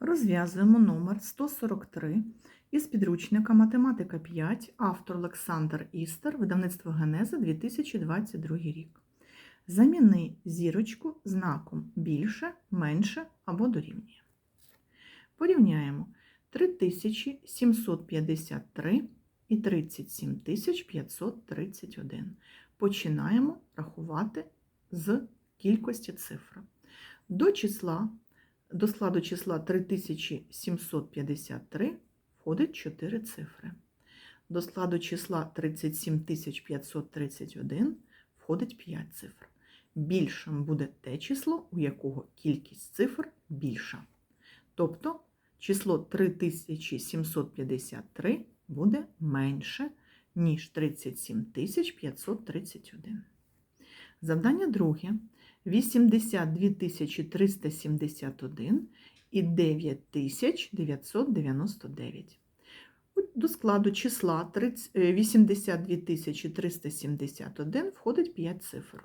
Розв'язуємо номер 143 із підручника Математика 5, автор Олександр Істер, видавництво Генеза 2022 рік. Заміни зірочку знаком більше, менше або дорівнює. Порівняємо 3753 і 37531. Починаємо рахувати з кількості цифр. До числа до складу числа 3753 входить 4 цифри. До складу числа 37531 входить 5 цифр. Більшим буде те число, у якого кількість цифр більша. Тобто число 3753 буде менше, ніж 37531. Завдання друге. 82 371 і 9999. До складу числа 82 371 входить 5 цифр.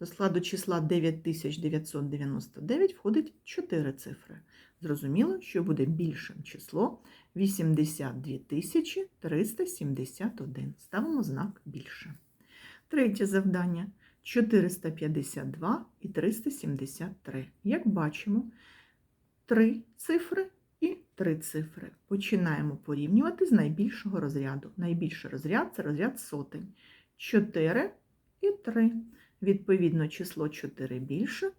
До складу числа 9999 входить 4 цифри. Зрозуміло, що буде більшим число 82 371. Ставимо знак більше. Третє завдання. 452 і 373. Як бачимо, три цифри і три цифри. Починаємо порівнювати з найбільшого розряду. Найбільший розряд це розряд сотень. 4 і 3. Відповідно, число 4 більше.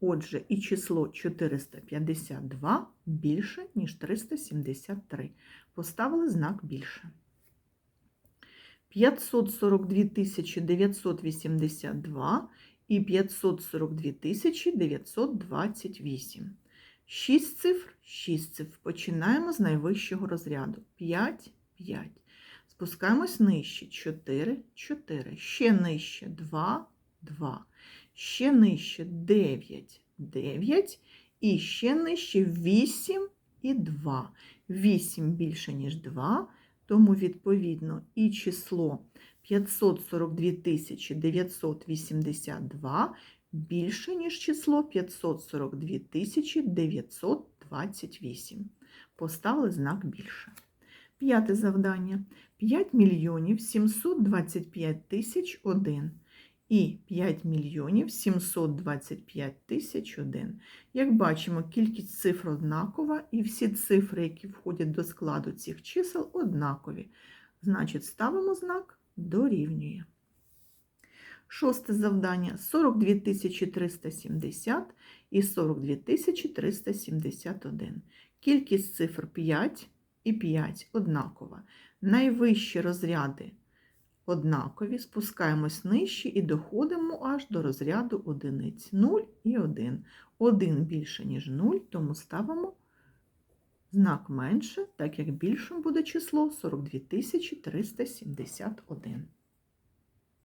Отже, і число 452 більше, ніж 373. Поставили знак більше. 542 982 і 542 928. 6 цифр, 6 цифр. Починаємо з найвищого розряду. 5, 5. Спускаємось нижче. 4, 4. Ще нижче 2, 2. Ще нижче 9, 9. І ще нижче 8 і 2. 8 більше, ніж 2. Тому, відповідно, і число 542 982 більше, ніж число 542 928. Поставили знак більше. П'яте завдання. 5 мільйонів 725 тисяч 1 і 5 мільйонів 725 тисяч 1. Як бачимо, кількість цифр однакова, і всі цифри, які входять до складу цих чисел, однакові. Значить, ставимо знак дорівнює. Шосте завдання 42 370 і 42 371. Кількість цифр 5 і 5 однакова. Найвищі розряди однакові, спускаємось нижче і доходимо аж до розряду одиниць 0 і 1. 1 більше, ніж 0, тому ставимо знак менше, так як більшим буде число 42 371.